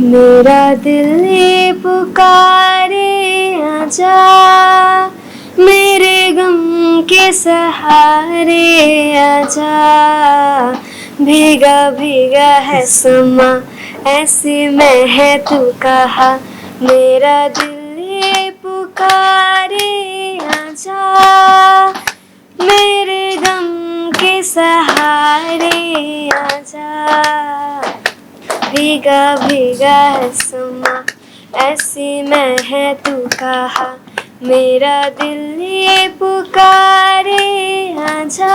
मेरा दिल पुकारे आजा, मेरे गम के सहारे आजा। भीगा भीगा है समा, ऐसे में है तू कहा। मेरा दिल पुकारे आजा, मेरे गम के सहारे आजा। भीगा भीगा है समा ऐसी मैं है तू कहा मेरा दिल ये पुकारे आजा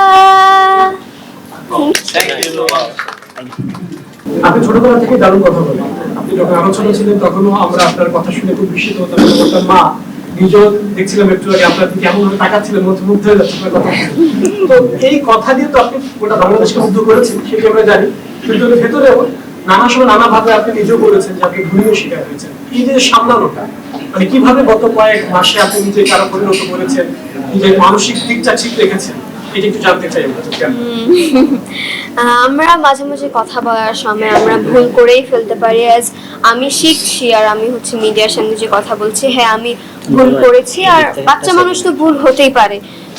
আপনি ছোটবেলা থেকে দারুণ কথা বলেন আপনি যখন আরো ছোট ছিলেন তখনও আমরা আপনার কথা শুনে খুব বিস্মিত হতাম এবং আপনার মা নিজেও দেখছিলাম একটু আগে আপনার দিকে এমন ভাবে তাকাচ্ছিলেন মধ্যে মুগ্ধ হয়ে যাচ্ছে আপনার কথা শুনে। তো এই কথা দিয়ে তো আপনি গোটা বাংলাদেশকে মুগ্ধ করেছেন সেটি আমরা জানি কিন্তু এর ভেতরেও নানা সময় নানা ভাবে আপনি নিজেও বলেছেন যে আপনি ভুলিও শিকার হয়েছেন। এই যে সামলানোটা? মানে কীভাবে গত কয়েক মাসে আপনি নিজেকে আরও পরিণত করেছেন? নিজের মানসিক দিকটা ঠিক রেখেছেন? এটা একটু জানতে চাই আমরা আমরা মাঝে মাঝে কথা বলার সময় আমরা ভুল করেই ফেলতে পারি। অ্যাজ আমি শিখছি আর আমি হচ্ছে মিডিয়ার সামনে যে কথা বলছি হ্যাঁ আমি ভুল করেছি আর বাচ্চা মানুষ তো ভুল হতেই পারে।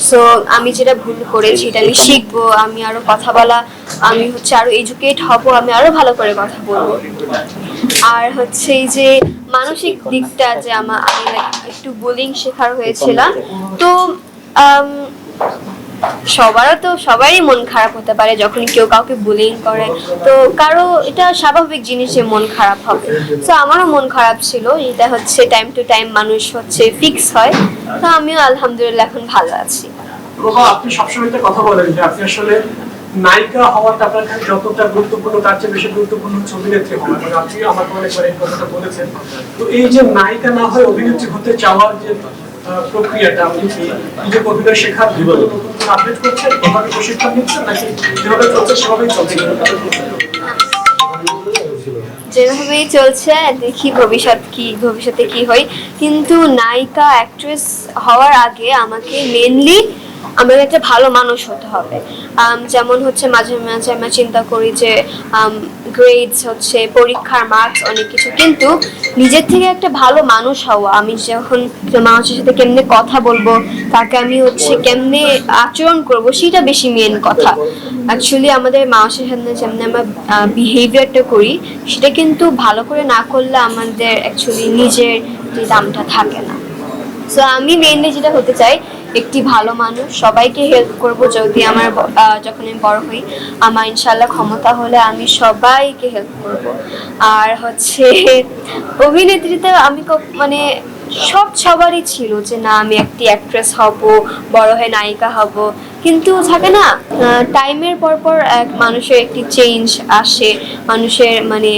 সো আমি যেটা ভুল করেছি, এটা আমি শিখব, আমি আরও কথা বলা, আমি হচ্ছে আরও এডুকেট হব, আমি আরও ভালো করে কথা বলব। আর হচ্ছে এই যে মানসিক দিকটা যে আমার আমি একটু বোলিং শেখার হয়েছিলাম, তো সবারও তো সবারই মন খারাপ হতে পারে যখন কেউ কাউকে বুলিং করে। তো কারও এটা স্বাভাবিক জিনিস যে মন খারাপ হবে। তো আমারও মন খারাপ ছিল। এটা হচ্ছে টাইম টু টাইম মানুষ হচ্ছে ফিক্স হয়। তো আমিও আলহামদুলিল্লাহ এখন ভালো আছি। প্রভা, আপনি সবসময় একটা কথা বলেন যে আপনি আসলে নায়িকা হওয়াটা আপনার কাছে যতটা গুরুত্বপূর্ণ, তার চেয়ে বেশি গুরুত্বপূর্ণ হচ্ছে অভিনেত্রী হওয়া। মানে আপনি আমাকে অনেকবার এই কথাটা বলেছেন। তো এই যে নায়িকা না হয় অভিনেত্রী হতে চাওয়ার যে প্রক্রিয়াটা আপনি কি নিজেকে অভিনয় শেখার বিভিন্ন নতুন নতুন আপডেট করছেন প্রশিক্ষণ নাকি যেভাবে চলছে সেভাবেই চলছে? যেভাবেই চলছে, দেখি ভবিষ্যৎ কি, ভবিষ্যতে কি হয়। কিন্তু নায়িকা অ্যাক্ট্রেস হওয়ার আগে আমাকে মেনলি আমাকে একটা ভালো মানুষ হতে হবে। যেমন হচ্ছে মাঝে মাঝে আমরা চিন্তা করি যে গ্রেডস হচ্ছে, পরীক্ষার মার্কস অনেক কিছু। কিন্তু নিজের থেকে একটা ভালো মানুষ হওয়া, আমি যখন মানুষের সাথে কেমনে কথা বলব, তাকে আমি হচ্ছে কেমনে আচরণ করব, সেটা বেশি মেন কথা। অ্যাকচুয়ালি আমাদের মানুষের সামনে যেমনি আমরা বিহেভিয়ারটা করি, সেটা কিন্তু ভালো করে না করলে আমাদের অ্যাকচুয়ালি নিজের যে দামটা থাকে না। সো আমি মেনলি যেটা হতে চাই একটি ভালো মানুষ। সবাইকে হেল্প করব যদি আমার যখন আমি বড় হই। আমার ইনশাল্লাহ ক্ষমতা হলে আমি সবাইকে হেল্প করব। আর হচ্ছে অভিনেত্রীতে আমি মানে সব সবারই ছিল যে না, আমি একটি অ্যাক্ট্রেস হব, বড় হয়ে নায়িকা হব। কিন্তু থাকে না টাইমের পর পর এক মানুষের একটি চেঞ্জ আসে। মানুষের মানে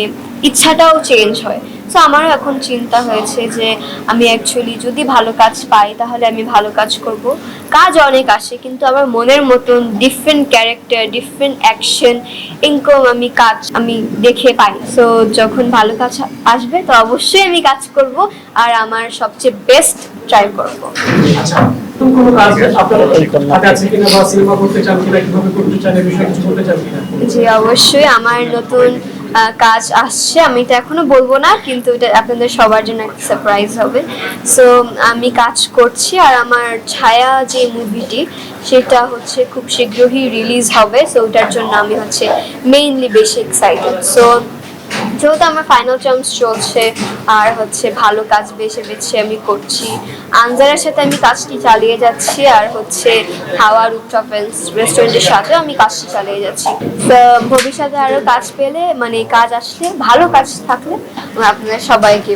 ইচ্ছাটাও চেঞ্জ হয়। তো আমারও এখন চিন্তা হয়েছে যে আমি অ্যাকচুয়ালি যদি ভালো কাজ পাই তাহলে আমি ভালো কাজ করব। কাজ অনেক আসে কিন্তু আমার মনের মতন different character different action income আমি কাজ আমি দেখে পাই। সো যখন ভালো কাজ আসবে তো অবশ্যই আমি কাজ করব আর আমার সবচেয়ে বেস্ট ট্রাই করব। আচ্ছা কোনো কাজ আছে। কিনা বা সিনেমা করতে চান কিনা কীভাবে করতে চান এই বিষয়ে কিছু বলতে চান কিনা? জি অবশ্যই। আমার নতুন কাজ আসছে, আমি এটা এখনও বলব না, কিন্তু এটা আপনাদের সবার জন্য একটা সারপ্রাইজ হবে। সো আমি কাজ করছি আর আমার ছায়া যে মুভিটি সেটা হচ্ছে খুব শীঘ্রই রিলিজ হবে সো ওটার জন্য আমি হচ্ছে মেইনলি বেশি এক্সাইটেড সো যেহেতু আমার ফাইনাল টার্মস চলছে, আর হচ্ছে ভালো কাজ বেছে বেছে আমি করছি, আনজারের সাথে আমি কাজটি চালিয়ে যাচ্ছি, আর হচ্ছে হাওয়া রুপটপ রেস্টুরেন্টের সাথেও আমি কাজটি চালিয়ে যাচ্ছি। ভবিষ্যতে আরও কাজ পেলে মানে কাজ আসলে ভালো কাজ থাকলে আপনার সবাইকে